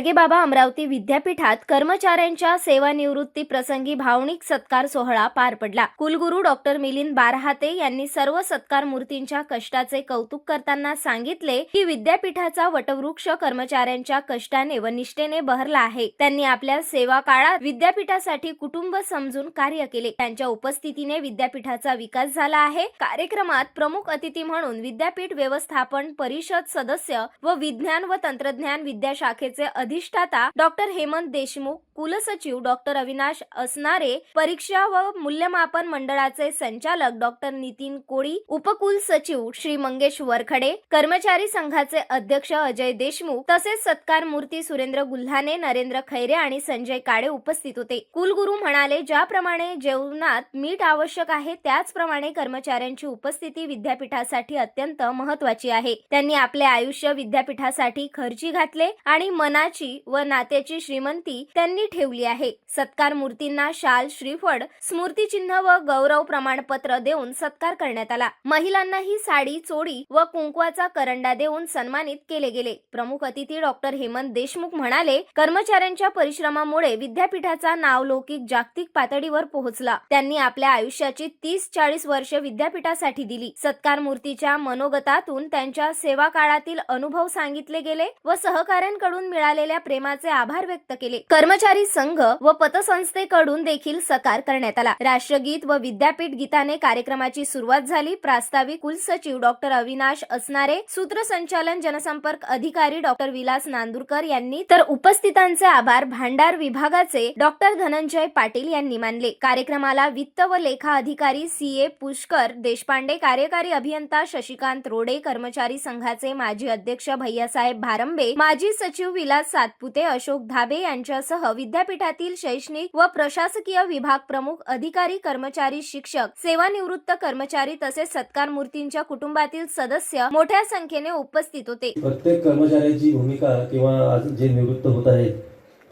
गाडगेबाबा अमरावती विद्यापीठात कर्मचाऱ्यांच्या सेवानिवृत्ती प्रसंगी भावनिक सत्कार सोहळा पार पडला. कुलगुरू डॉक्टर मिलिंद बारहाते यांनी सर्व सत्कार मूर्तींच्या कष्टाचे कौतुक करताना सांगितले की विद्यापीठाचा वटवृक्ष कर्मचाऱ्यांच्या कष्टाने व निष्ठेने बहरला आहे. त्यांनी आपल्या सेवा काळात विद्यापीठासाठी कुटुंब समजून कार्य केले. त्यांच्या उपस्थितीने विद्यापीठाचा विकास झाला आहे. कार्यक्रमात प्रमुख अतिथी म्हणून विद्यापीठ व्यवस्थापन परिषद सदस्य व विज्ञान व तंत्रज्ञान विद्याशाखेचे अधिष्ठाता डॉक्टर हेमंत देशमुख कुलसचिव डॉक्टर अविनाश असणारे परीक्षा व मूल्यमापन मंडळाचे संचालक डॉक्टर नितीन कोळी उपकुल सचिव श्री मंगेश वरखडे कर्मचारी संघाचे अध्यक्ष अजय देशमुख तसेच सत्कार मूर्ती सुरेंद्र गुल्हाने नरेंद्र खैरे आणि संजय काळे उपस्थित होते. कुलगुरू म्हणाले ज्याप्रमाणे जेवणात मीठ आवश्यक आहे त्याचप्रमाणे कर्मचाऱ्यांची उपस्थिती विद्यापीठासाठी अत्यंत महत्वाची आहे. त्यांनी आपले आयुष्य विद्यापीठासाठी खर्ची घातले आणि मनाची व नात्याची श्रीमंती त्यांनी ठेवली आहे. सत्कार मूर्तींना शाल श्रीफळ स्मृतिचिन्ह व गौरव प्रमाणपत्र देऊन सत्कार करण्यात आला. महिलांनाही साडी चोडी व कुंकवाचा करंडा देऊन सन्मानित केले गेले. प्रमुख अतिथी डॉक्टर हेमंत देशमुख म्हणाले कर्मचाऱ्यांच्या परिश्रमामुळे विद्यापीठाचा नावलौकिक जागतिक पातळीवर पोहोचला. त्यांनी आपल्या आयुष्याची तीस चाळीस वर्ष विद्यापीठासाठी दिली. सत्कार मूर्तीच्या मनोगतातून त्यांच्या सेवा काळातील अनुभव सांगितले गेले व सहकाऱ्यांकडून मिळालेल्या प्रेमाचे आभार व्यक्त केले. कर्मचारी संघ व पतसंस्थेकडून देखील सकार करण्यात आला. राष्ट्रगीत व विद्यापीठ गीताने कार्यक्रमाची सुरुवात झाली. प्रास्ताविक कुलसचिव डॉक्टर अविनाश असणारे सूत्रसंचालन जनसंपर्क अधिकारी डॉक्टर विलास नांदुरकर यांनी तर उपस्थितांचे आभार भांडार विभागाचे डॉक्टर धनंजय पाटील यांनी मानले. कार्यक्रमाला वित्त व लेखा अधिकारी सी. ए. पुष्कर देशपांडे कार्यकारी अभियंता शशिकांत रोडे कर्मचारी संघाचे माजी अध्यक्ष भैयासाहेब भारंबे माजी सचिव विलास सातपुते अशोक धाबे यांच्यासह विद्यापीठातील शैक्षणिक व प्रशासकीय विभाग प्रमुख अधिकारी कर्मचारी शिक्षक सेवानिवृत्त कर्मचारी तसेच सत्कार मूर्तींच्या कुटुंबातील सदस्य मोठ्या संख्येने उपस्थित होते. प्रत्येक कर्मचाऱ्याची भूमिका किंवा जे निवृत्त होत आहेत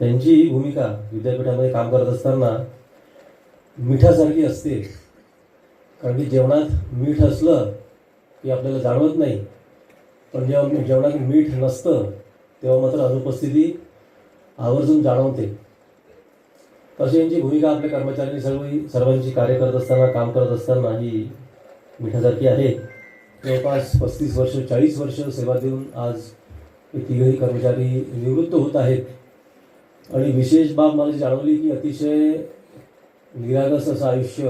त्यांची ही भूमिका विद्यापीठामध्ये काम करत असताना मिठासारखी असते. कारण की जेवणात मीठ असलं की आपल्याला जाणवत नाही. पण जेव्हा जेवणात मीठ नसतं तेव्हा मात्र अनुपस्थिती आवर्जून जाणवते. तशी यांची भूमिका आपल्या कर्मचाऱ्यांनी सर्व सर्वांची कार्य करत असताना काम करत असताना ही मिठासारखी आहे. जवळपास पस्तीस वर्ष चाळीस वर्ष सेवा देऊन आज तिघही कर्मचारी निवृत्त होत आहेत. आणि विशेष बाब मला जाणवली की अतिशय निरागस असं आयुष्य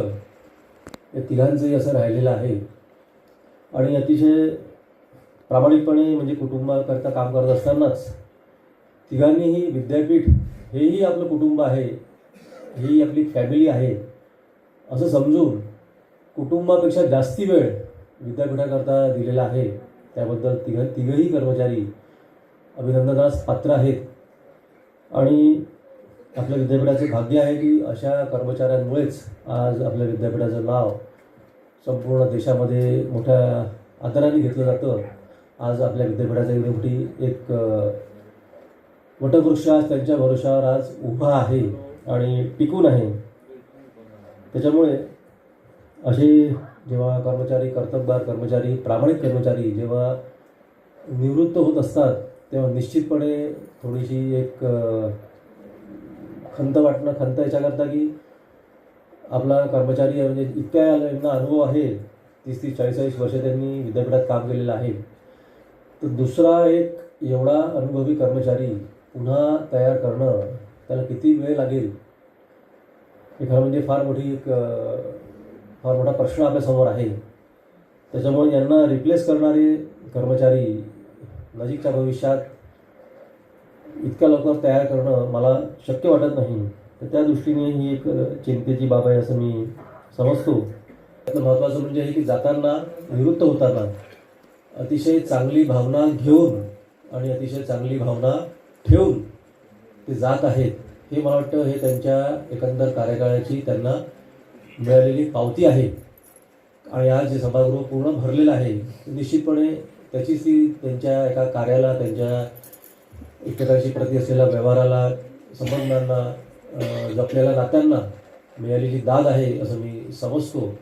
या तिघांचंही असं राहिलेलं आहे. आणि अतिशय प्रामाणिकपणे म्हणजे कुटुंबाकरता काम करत असतानाच तिघांनीही विद्यापीठ हेही आपलं कुटुंब आहे ही आपली फॅमिली आहे. असं समजून कुटुंबापेक्षा जास्ती वेळ विद्यापीठाकरता दिलेला आहे. त्याबद्दल तिघ तिघही कर्मचारी अभिनंदनास पात्र आहेत. आणि आपल्या विद्यापीठाचे भाग्य आहे की अशा कर्मचाऱ्यांमुळेच आज आपल्या विद्यापीठाचं नाव संपूर्ण देशामध्ये मोठ्या आदराने घेतलं जातं. आज आपल्या विद्यापीठाचा एवढी मोठी एक वटवृक्ष आज त्यांच्या भरोशावर आज उभा आहे आणि टिकून आहे. त्याच्यामुळे असे जेव्हा कर्मचारी कर्तबगार कर्मचारी प्रामाणिक कर्मचारी जेव्हा निवृत्त होत असतात तेव्हा निश्चितपणे थोडीशी एक खंत वाटणं खंत याच्याकरता की आपला कर्मचारी म्हणजे इतक्या यांना अनुभव आहे तीस तीस चाळीस चाळीस वर्ष त्यांनी विद्यापीठात काम केलेलं आहे. तर दुसरा एक एवढा अनुभवी कर्मचारी पुन्हा तयार करणं त्याला किती वेळ लागेल हे खरं म्हणजे फार मोठी एक फार मोठा प्रश्न आपल्यासमोर आहे. त्याच्यामुळे यांना रिप्लेस करणारे कर्मचारी नजीकच्या भविष्यात इतक्या लवकर तयार करणं मला शक्य वाटत नाही. तर त्या दृष्टीने ही एक चिंतेची बाब आहे असं मी समजतो. त्यातलं महत्त्वाचं म्हणजे हे की जाताना निवृत्त होताना अतिशय चांगली भावना घेऊन आणि अतिशय चांगली भावना ठेवून ते जात आहेत हे मला वाटतं हे त्यांच्या एकंदर कार्यकाळाची त्यांना मिळालेली पावती आहे. आणि आज जे सभागृह पूर्ण भरलेलं आहे निश्चितपणे त्याचीच ती त्यांच्या एका कार्याला त्यांच्या एकमेकांशी प्रती असलेल्या व्यवहाराला संबंधांना जपलेल्या नात्यांना मिळालेली दाद आहे असं मी समजतो.